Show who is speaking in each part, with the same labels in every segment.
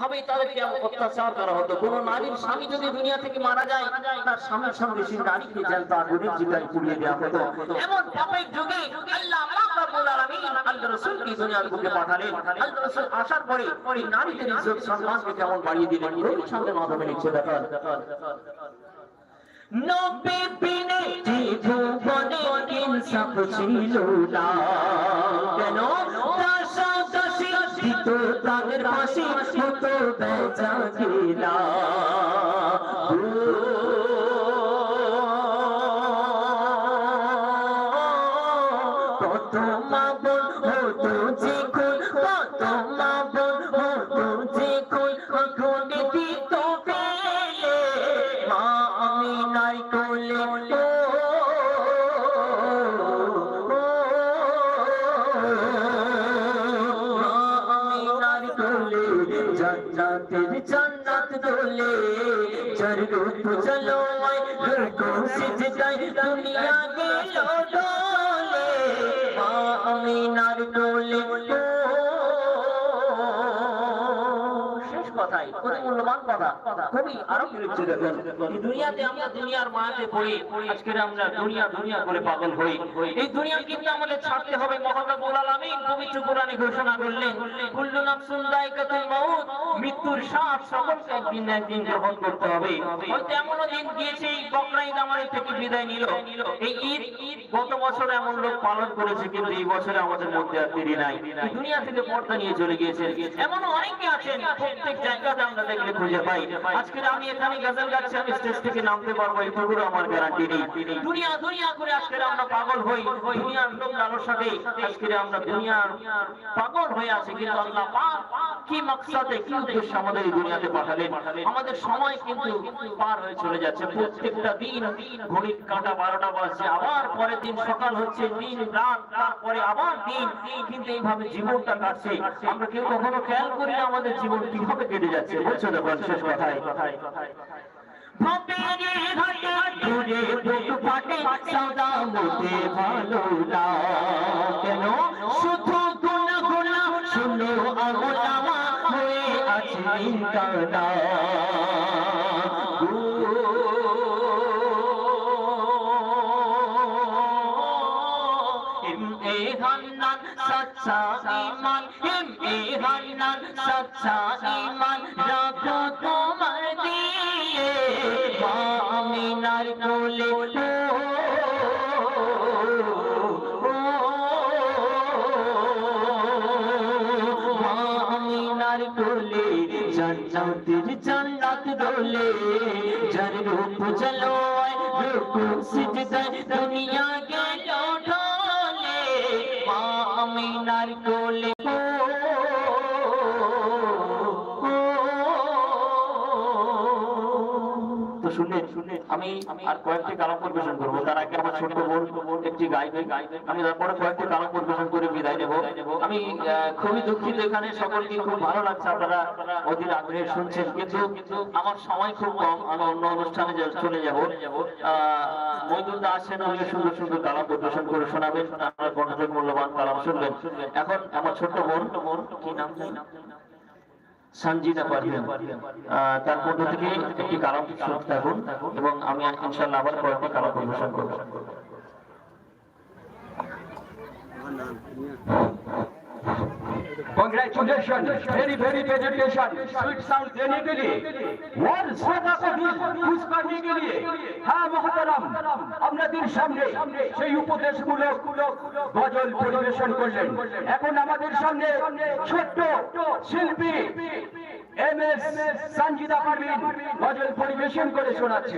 Speaker 1: ভাবে তাদেরকে অত্যাচার করা হতো। কোন নারীর স্বামী যদি দুনিয়া থেকে মারা যায়, তার স্বামীর সঙ্গে নারীকে পুড়িয়ে দেওয়া হতো। এমন পাপের যুগে কেন দিত তাদের ফাঁসি হতো বেচা কিনা চার রূপ চলো আয় রূপ সিজদাই দুনিয়া গেল ডোলে মা আমি নার কোলে মূল্যবান কথা। খুবই আরও বিরুদ্ধে দেখেন। দুনিয়াতে আমরা দুনিয়ার মায়াতে পড়ি আজকে আমরা দুনিয়া দুনিয়া করে পাগল হই। এই দুনিয়া কিন্তু আমাদের ছাড়তে হবে। পবিত্র কোরআনে ঘোষণা করলেন, কুল্লু নাফসুন যায়কাতুল মাউত, মৃত্যুর স্বাদ সকলকে একদিন না একদিন গ্রহণ করতে হবে। হয়তো এমনও দিন গিয়েছে, এই বকরা ঈদ আমাদের থেকে বিদায় নিল। এই ঈদ, গত বছর এমন লোক পালন করেছে, কিন্তু এই বছরে আমাদের মধ্যে আর দেরি নাই। দুনিয়া থেকে পর্দা নিয়ে চলে গিয়েছে এমন অনেকে আছেন, প্রত্যেক আমাদের দুনিয়াতে পাঠালেন? আমাদের সময় কিন্তু পার হয়ে চলে যাচ্ছে। প্রত্যেকটা দিন ঘড়ির কাঁটা বারোটা বাজছে। আবার পরের দিন সকাল হচ্ছে, দিন, রাত, তারপরে আবার দিন। কিন্তু এইভাবে জীবনটা কাটছে। আমরা কেউ কখনো খেয়াল করি আমাদের জীবন কীভাবে কেটে যাচ্ছে, বুঝছ দেখুন শেষ কথায়? দূরে বুক ফাটে সদা মোটে ভালো না কেন শুধু গুনা গুনা শুনো আমলামা হয়ে আছে কানা সচ্চা ইমান হিম এ হান্নান। সচ্চা ইমান রাখো তোমার দিয়ে মা আমিনার কোলে ও, ও, মা আমিনার কোলে জান্নাতের জান্নাত দোলে যার রূপ চলো রূপ সিজদায় দুনিয়া গেল ঢলে মা আমিনার কোলে আমি আর কয়েকটি কালাম পরিবেশন তার আগে আমার ছোট্ট বোন একটি গাইবে আমি তারপরে কয়েকটি কালাম পরিবেশন করে বিদায় আমি খুবই দুঃখিত এখানে। সকলকে খুব ভালো লাগছে আপনারা অধীর আগ্রহে শুনছেন। কিন্তু আমার সময় খুব কম। আমি অন্য অনুষ্ঠানে চলে যাব মৈদুল আসছেন সুন্দর সুন্দর কালাম পরিবেশন করে শোনাবেন। আপনার মূল্যবান কালাম শুনবেন। এখন আমার ছোট্ট বোন, কি নাম? সঞ্জিদা পারভিন তার মধ্য থেকে একটি কালাম শুনতে থাকুন এবং আমি ইনশাল্লাহ আবার কয়েকটি কালাম পরিবেশন করব।
Speaker 2: Congratulations, very very presentation, sweet sound देने के लिए और শ্রোতা কবি খুশ करने के लिए হ্যাঁ মহতারাম আপনাদের সামনে সেই উপদেশমূলক গজল পরিবেশন করলেন এখন আমাদের সামনে ছোট্ট শিল্পী এম এস সঞ্জিদা পারভিন গজল পরিবেশন করে শোনাচ্ছে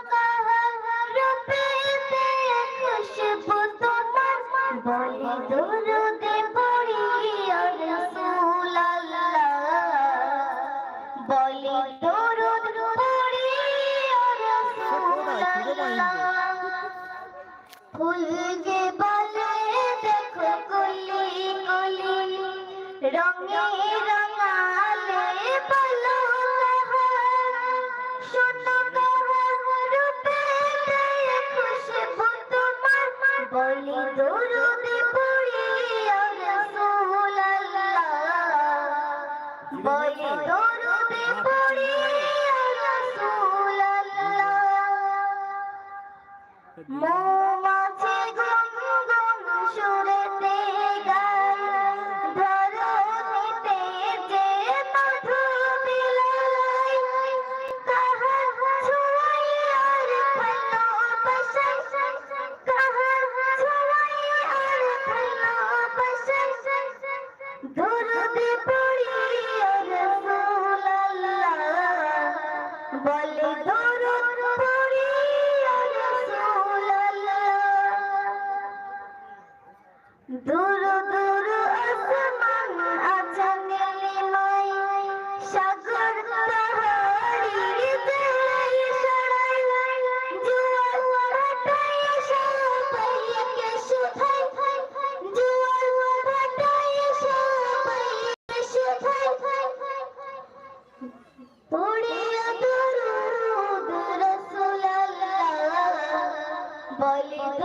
Speaker 3: Muy bien.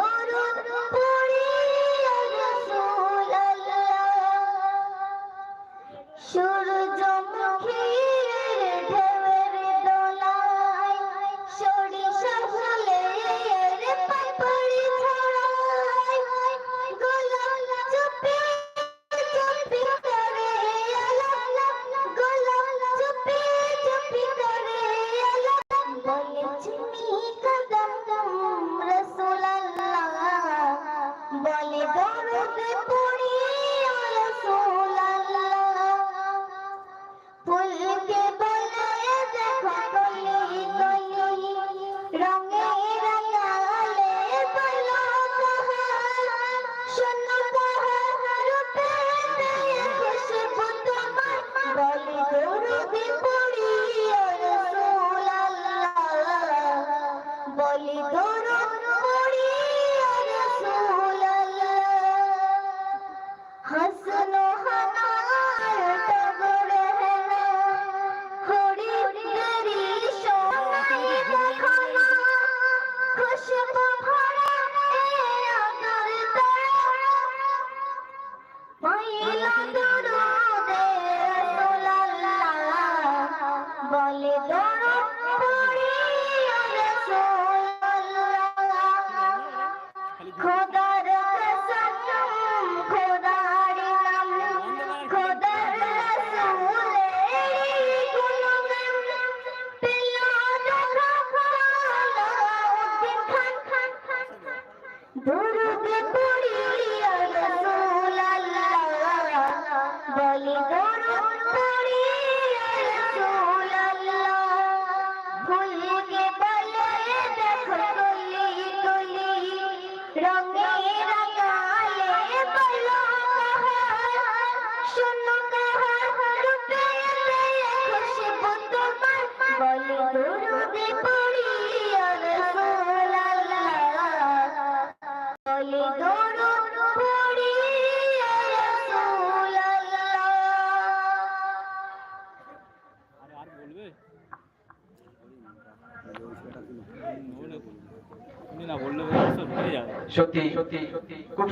Speaker 3: মরণ পড়ে Amém. পড়ি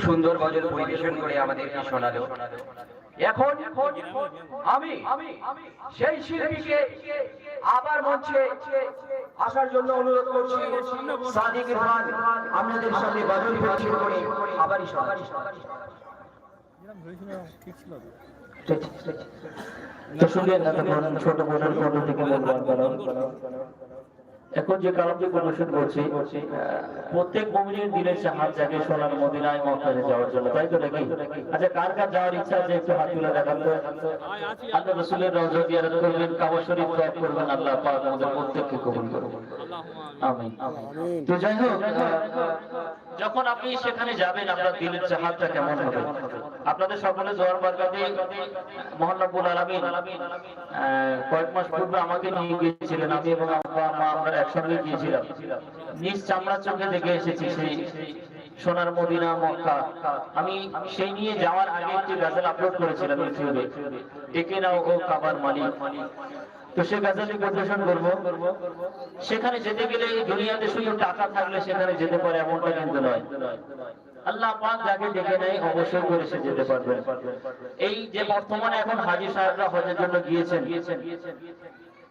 Speaker 2: সুন্দর ভজন পরিবেশন করে আমাদেরকে শোনালো। এখন আমি, সেই শিল্পীকে আবার মঞ্চে আসার জন্য অনুরোধ করছি। সাদিক রহমান আপনাদের সামনে ভজন পরিবেশন করে আবারই
Speaker 4: শোনালো তো
Speaker 1: শুনলেন না, তখন ছোট বোনের কণ্ঠ থেকে মূল্যায়ন করা এখন যে কালামটি প্রদর্শন করছি প্রত্যেক মমিনের দিলের সে হাত জাগে সোনার মদিনায় মক্কাতে যাওয়ার জন্য তাই তো নাকি? আচ্ছা কার কার যাওয়ার ইচ্ছা আছে একটু হাত তুলে দেখান তো? আল্লাহ রসুলের রওজা জিয়ারত করবেন কাবা শরীফ ত্যাগ করবেন আল্লাহ পাক আমাদের প্রত্যেককে কবুল করবেন আমিন। তো যাই হোক যখন আপনি সেখানে যাবেন আপনার দিলের চাহাতটা কেমন হবে? আপনাদের সকলে জোয়ার বারকাতে মোহাম্মদুল আলমিন কয়েক মাস পূর্বে আমাকে নিয়ে গিয়েছিলেন আমি এবং আব্বা মা আমরা একসঙ্গে গিয়েছিলাম। নিজ চামড়া চোখে দেখে এসেছি সেই সোনার মদিনা, মক্কা। আমি সেই নিয়ে যাওয়ার আগে একটি গাজাল আপলোড করেছিলাম ইউটিউবে। ডেকে নাও ও কাবার মালিক। তো সে গাজালি প্রদর্শন করব। সেখানে যেতে গেলে দুনিয়াতে শুধু টাকা থাকলে সেখানে যেতে পারে এমনটা কিন্তু নয়। আল্লাহ পাক যাকে ডেকে নেয় অবশ্যই করে সে যেতে পারবে। এই যে বর্তমানে এখন হাজি সাহেবরা হজের জন্য গিয়েছেন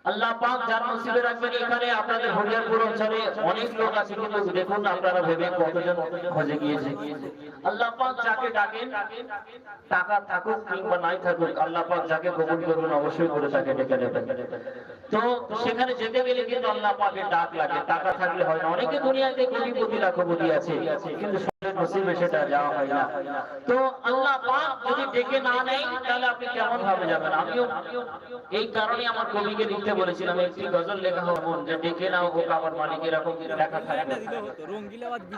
Speaker 1: আল্লাহ পাক যার নসিবে রাখবেন এখানে, আপনাদের হরিয়ারপুর অঞ্চলে অনেক লোক আছে, কিন্তু দেখুন আপনারা ভেবে কতজন হজে গিয়েছে। আল্লাহ পাক যাকে ডাকেন, টাকা থাকুক কিংবা নাই থাকুক, আল্লাহ পাক যাকে কবুল করবেন, অবশ্যই করে তাকে ডেকে নেবেন। তো সেখানে যেতে গেলে কিন্তু আল্লাহ পাকের ডাক লাগে। টাকা থাকলে হয় না। অনেকে দুনিয়াতে কোটিপতি লাখপতি আছে কিন্তু নসিবে সেটা যাওয়া হয় না। তো আল্লাহ পাক যদি ডেকে না নেয় তাহলে আপনি কেমন ভাবে যাবেন? আমিও এই কারণে আমার কবিকে লিখতে বলেছিলাম একটি গজল লেখা হবে মন যে ডেকে নাও ও কাবার মালিক এরকম লেখা থাকবে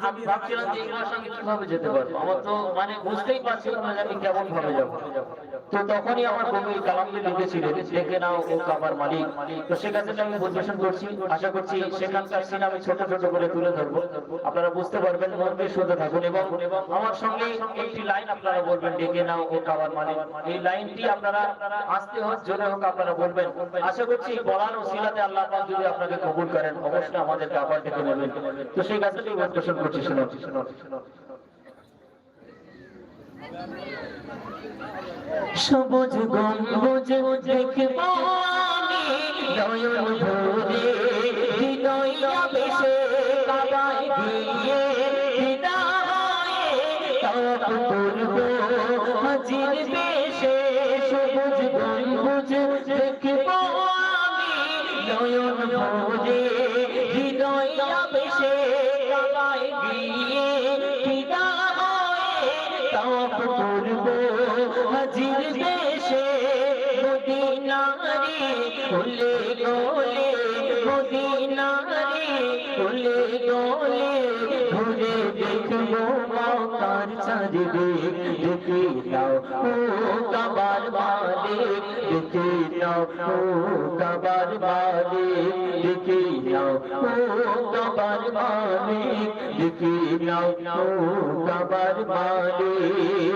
Speaker 1: আমি ভাবছিলাম যে এগুলোর সঙ্গে কীভাবে যেতে পারব? আমার তো মানে বুঝতেই পারছিলাম না যে আমি কেমন ভাবে যাব। তো তখনই আমার কবি কালামটি লিখেছিলেন ডেকে নাও ও কাবার মালিক। আপনারা বুঝতে পারবেন মর্মে শুনতে থাকুন এবং আমার সঙ্গে একটি লাইন আপনারা বলবেন, ডেকে নাও ও কাবার মালিক এই লাইনটি আপনারা আস্তে হোক জোরে হোক, আপনারা বলবেন। আশা করছি বলার ওসিলাতে আল্লাহ যদি আপনাকে কবুল করেন, অবশ্যই আমাদেরকে আবার ডেকে নেবেন। তো সেই গাছটি পরিবেশন করছি, শুনুন। সবুজ গম্বুজ দেখব সবুজ গম্বুজ দেখব আমি নয়ন ভরে ফুলে গোলে মদিনারে, ফুলে গোলে ঘুরে দেখব মাকার চারিদিকে দেখে নাও ও কাবার মালিক দেখে নাও ও কাবার মালিক দেখে নাও ও কাবার মালিক দেখে নাও ও কাবার মালিক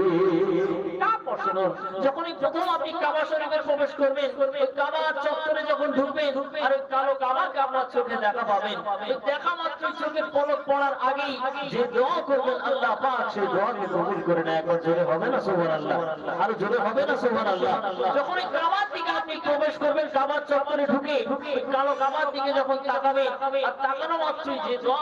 Speaker 1: শুনুন যখন এই প্রথম আপনি কাবা শরীফে প্রবেশ করবেন, ওই কাবার চত্বরে যখন ঢুকবেন, আর ওই কালো কাবাকে আপনার চোখে দেখা পাবেন। ওই দেখা মাত্র চোখের পলক পড়ার আগেই যে দোয়া করবেন, আল্লাহ পাক সেই দোয়াকে কবুল করে নেয়। একবার জোরে হবে না, সুবহানাল্লাহ? আর জোরে হবে না, সুবহানাল্লাহ? যখন এই কাবার দিকে আপনি প্রবেশ করবেন, কাবার চত্বরে ঢুকে কালো কাবার দিকে যখন তাকাবেন, আর তাকানো মাত্রই যে দোয়া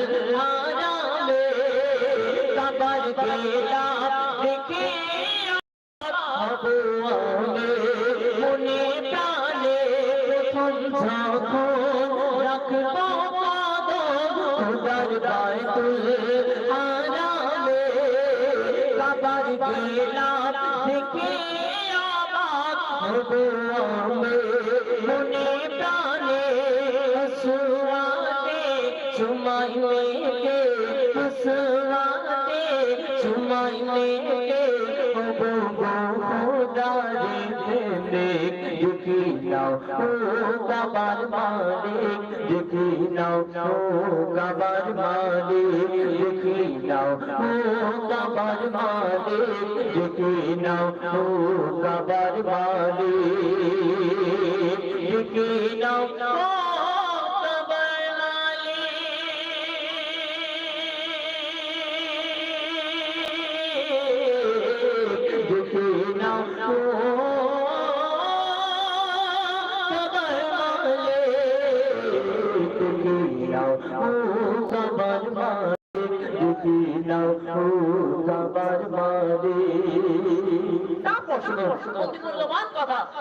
Speaker 1: কাবার মালিক, দেখি নাও ও কাবার মালিক, দেখি নাও ও কাবার মালিক, দেখি নাও ও কাবার মালিক, দেখি নাও ও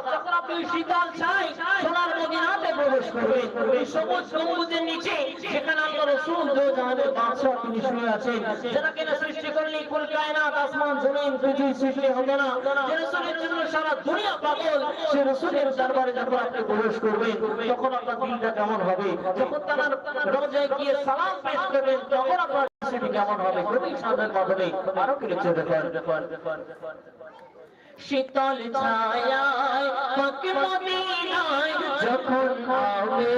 Speaker 1: যখন আপনি শীতল চাই সোনার মদিনাতে প্রবেশ করবেন এই সবুজ গম্বুজের নিচে সেখানে আল্লাহ রসুল জাহানের বাদশাহ তিনি শুয়ে আছেন যারা সৃষ্টি কুল কায়নাত, আসমান, জমিন, পৃথিবী সৃষ্টি হবে না, যে রসুলের জন্য সারা দুনিয়া পাগল সে রসুলের দরবারে যখন আপনি প্রবেশ করবেন, তখন আপনার দিনটা কেমন হবে? যখন তার দরজায় গিয়ে সালাম পেশ করবেন, তখন আপনার সেটি কেমন হবে? খুবই সাধারণ মাধ্যমে আরও কি লিখছে দেখুন দেখুন দেখুন শীতল ছায়ায়, পাকে মদিনায় যখন হবে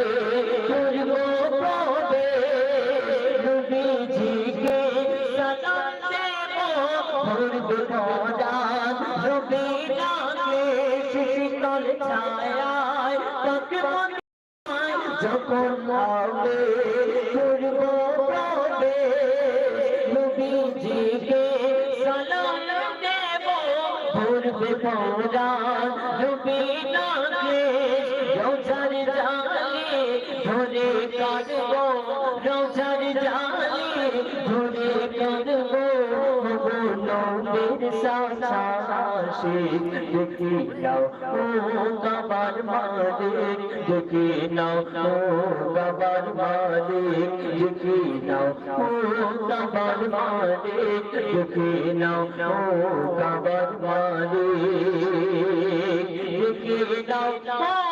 Speaker 1: যখন নামে করব প্রবে নবীজিকে সালাম দেব ভরবে পৌরাণ নবী ধরে কাটব। সাশে দেখি নাও, ও গাবার মালিক, দেখি নাও, ও গাবার মালিক, দেখি নাও, ও গাবার মালিক, দেখি নাও, ও গাবার মালিক, দেখি নাও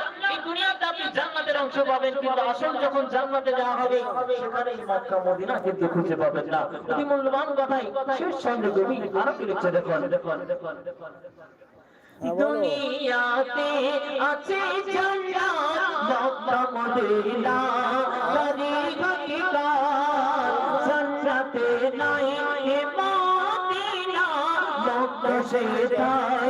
Speaker 1: এই দুনিয়াতে আপনি জান্নাতের অংশ পাবেন, কিন্তু আসল যখন জান্নাতে যাওয়া হবে সেখানে মক্কা, মদিনা কিন্তু খুঁজে পাবেন না। অতি মূল্যবান কথাই শেষ ছন্দে কবি আরও কি লিখছে, দেখুন। দুনিয়াতে আছে জান্নাত, মক্কা, মদিনা জান্নাতে নাই মদিনা, মক্কা সেটাই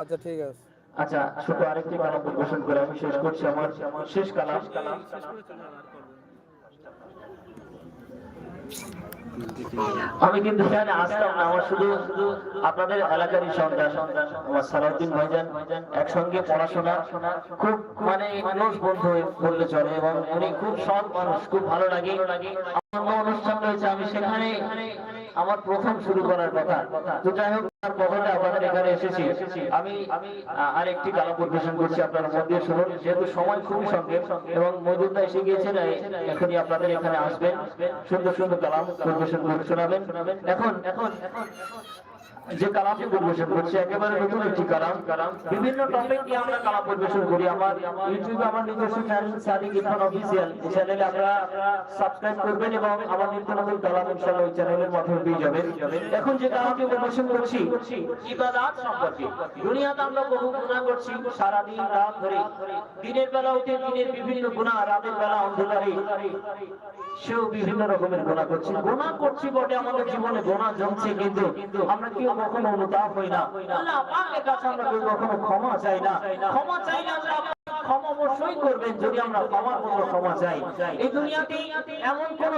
Speaker 4: আচ্ছা ঠিক আছে।
Speaker 1: আচ্ছা ছোট আরেকটি কালাম পরিবেশন করে আমি শেষ করছি আমার শেষ কালাম।
Speaker 4: শেষ
Speaker 1: আমি কিন্তু এখানে আসতাম না, আমার শুধু আপনাদের এলাকারই সন্তান। আমার সালাউদ্দিন ভাইজান একসঙ্গে পড়াশোনা, খুব মানে মানুষ বন্ধু বললে চলে এবং উনি খুব সৎ মানুষ, খুব ভালো লাগে। অন্য অনুষ্ঠান রয়েছে, আমি সেখানে আমার প্রথম শুরু করার কথা তো যাই হোক তার কথাটা আপনাদের এখানে এসেছি আমি আমি আর আরেকটি গান পরিবেশন করছি আপনারা মন দিয়ে শুনুন যেহেতু সময় খুবই সংক্ষেপ এবং মজুদা এসে গিয়েছেন এখনই আপনাদের এখানে আসবেন সুন্দর সুন্দর কালাম পরিবেশন করে শোনাবেন এখন এখন এখন যে কালামটি পরিবেশন করছি, একেবারে নতুন একটি কালাম। বিভিন্ন টপিক নিয়ে আমরা কালাম পরিবেশন করি। আমার ইউটিউবে আমার নিজস্ব চ্যানেল সাদিক ইরফান অফিসিয়াল এই চ্যানেলে আপনারা সাবস্ক্রাইব করবেন এবং আমার নিত্য নতুন কালাম ইনশাআল্লাহ ওই চ্যানেলের মাধ্যমে পেয়ে যাবেন। এখন যে কালামটি পরিবেশন করছি সম্পর্কে। দুনিয়াতে আমরা বহু গুনাহ করছি রাত ধরে। দিনের বেলা দিনের বিভিন্ন গুনাহ, রাতের বেলা অন্ধকারে। সেও বিভিন্ন রকমের গোনা করছি। গোনা করছি বটে আমাদের জীবনে গোনা জমছে কিন্তু আমরা কেউ কখনো অনুতাপ হই না। আল্লাহ পাকের কাছে আমরা কখনো ক্ষমা চাই না। ক্ষমা চাই না। ক্ষমা অবশ্যই করবেন আমরা ক্ষমার মতো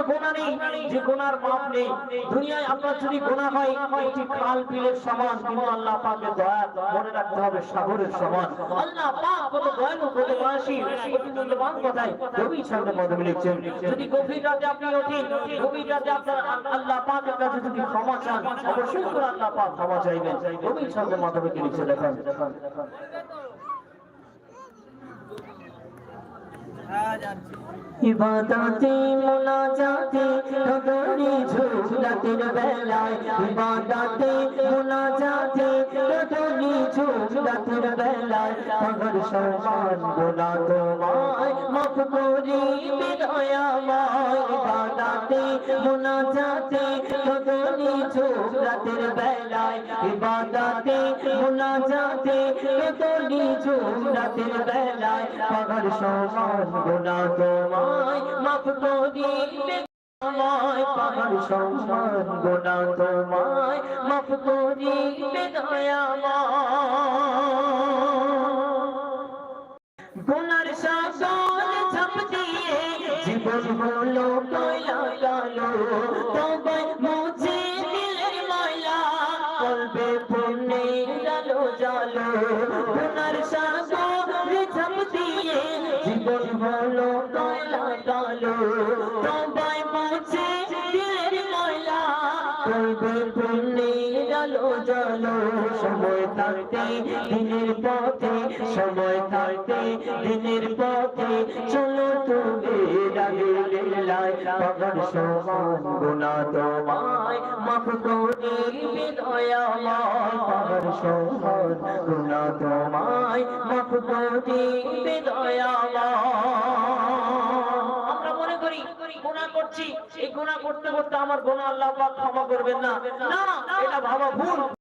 Speaker 1: গোনা নেই যদি গোনা হয় কিন্তু আল্লাহ রাখতে হবে সাগরের কবি সামনে মাধ্যমে লিখছেন। যদি গভীর আপনি ওঠেন, গভীর আল্লাহ পাকের কাছে যদি ক্ষমা চান, অবশ্যই আল্লাহ পাক ক্ষমা চাইবেন। কবি সামনে মাধ্যমে লিখছে দেখেন দেখেন দেখা যাচ্ছে ইবাদতে মুনাজাতে কদরে ঝুলাতের বেলায়। ইবাদতে মুনাজাতে কদরে ঝুলাতের বেলায়। পাগল সমান গোনা তোমায় মাফ করি বিদয়াময় ইবাদতে মুনাজাতে কদরে ঝুলাতের বেলায়। ইবাদতে মুনাজাতে কদরে ঝুলাতের বেলায়। পাগল সমান গোনা তোমায় মাফ করি আমায় পাহাড় সমান গোনা তোমায় মাফ করি গোনার সাগর ঝাঁপ দিয়ে জীবন হলো কয়লা কালো, তবে দিনের পথে, সময় দিনের পথে। চলো তুমি গুণা গুণা বিদয়াময় আমরা মনে করি গুনাহ করছি। এই গুনাহ করতে করতে আমার গুনাহ আল্লাহ ক্ষমা করবেন না। না, এটা ভাবা ভুল।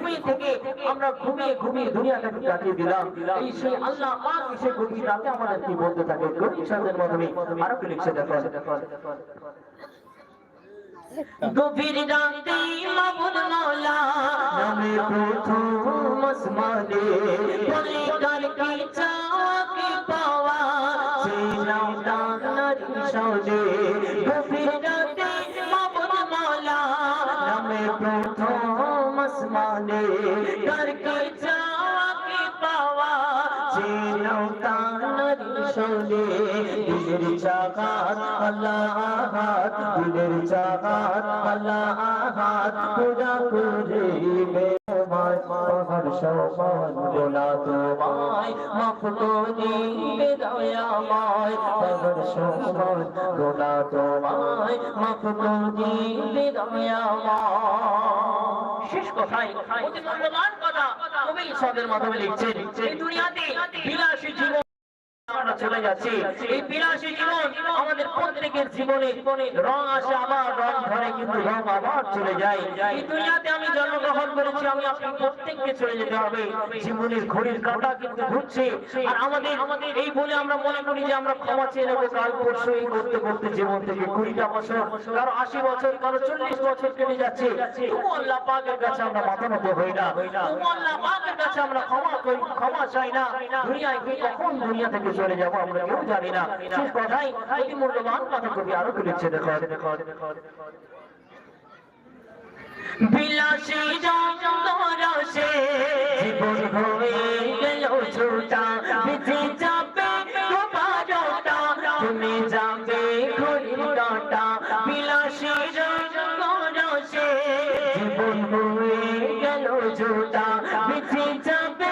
Speaker 1: ঘুমিয়ে থেকে আমরা ঘুমিয়ে ঘুমিয়ে দুনিয়াটাকে কাটিয়ে দিলাম। এই সেই আল্লাহ পাক এসে গভীর রাতে আমাদের কি বলতে থাকে? গভীর সাথের মাধ্যমে আরও কি লিখছে দেখো। গভীর রাতে মাবুদ মাওলা নামে প্রথম আসমানে বলে কার কি চাওয়া, কি পাওয়া? সাজে দিলের আল্লাহ আহাত দিলের চাকাত আল্লাহ আহাত পূজা করে তোমায় সমান গোলা তোমায় মাফ করি দয়াময় সমান গোলা তোমায় মাফ করি শেষ মূল্যবান কথা কবি সদের মাধ্যমে লিখছেন। এই চলে যাচ্ছি। এই বিলাসী জীবন আমাদের প্রত্যেকের জীবনে রং আসে, আবার রং ধরে, কিন্তু রং আবার চলে যায়। এই দুনিয়াতে আমি জন্মগ্রহণ করেছি, আমি আপনি প্রত্যেককে চলে যেতে হবে। জীবনের ঘড়ির কাঁটা কিন্তু ঘুরছে। আর আমাদের আমাদের এই বলে আমরা মনে করি যে আমরা ক্ষমা চেয়ে নেব, কাল পরশু এই করতে করতে জীবন থেকে কুড়িটা বছর, কারও আশি বছর, কারও চল্লিশ বছর কেটে যাচ্ছে। আল্লাহ পাকের কাছে আমরা মাথা নত হই না। আল্লাহ পাকের কাছে আমরা ক্ষমা ক্ষমা চাই না। দুনিয়ায় কখন দুনিয়া থেকে চলে যাব আমরা কেউ জানি না। কথাই অতি মূল্যবান কথা কবি আরও তুলেছে দেখো বিলাসী গেল যাবে যাবে জীবন হয়ে যাবে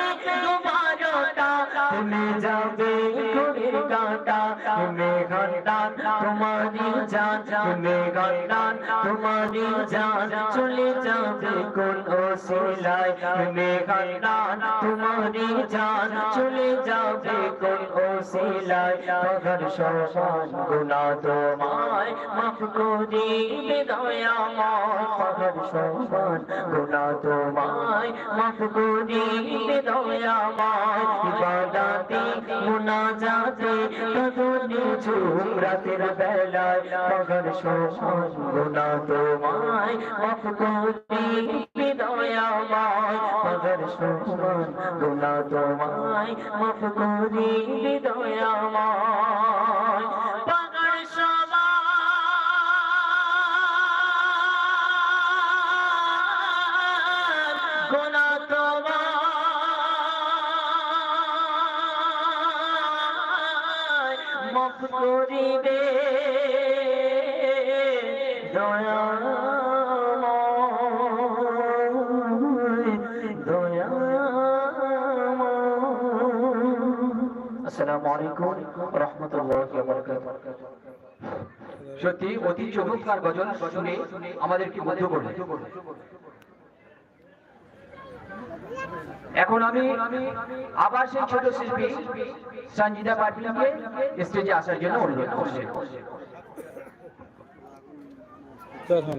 Speaker 1: তুমি যাবে তুমি ঘন্টান তোমারই জান তুমি ঘন্টান তোমারই জান চলে যাবে কোন ওসিলায় তুমি জান চলে যাবে কোন ওসিলায় তোমায় মাফ করি তোমায় মাফ করি মুনাজাতে রাতের বেলায় সমান গুনা তোমায় মাফ করি বেদয়াময় পগর সমান গুনা তোমায় মাফ করি বেদয়াময় পগর সমান গুনা তোমায় মাফ করিবে।
Speaker 2: সত্যি অতি চমৎকার গজল শুনে আমাদেরকে মুগ্ধ করলেন। এখন আমি আবার সেই ছোট শিল্পী সঞ্জিদা পাটিলকে স্টেজে আসার জন্য অনুরোধ করছি।
Speaker 4: চল থাম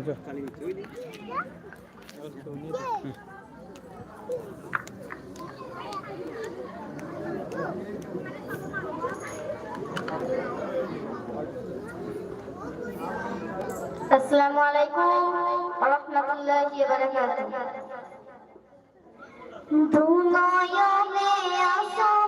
Speaker 3: আসসালামু আলাইকুম রাহমাতুল্লাহি ওয়া বারাকাতুহু। দুনিয়া মে আসে।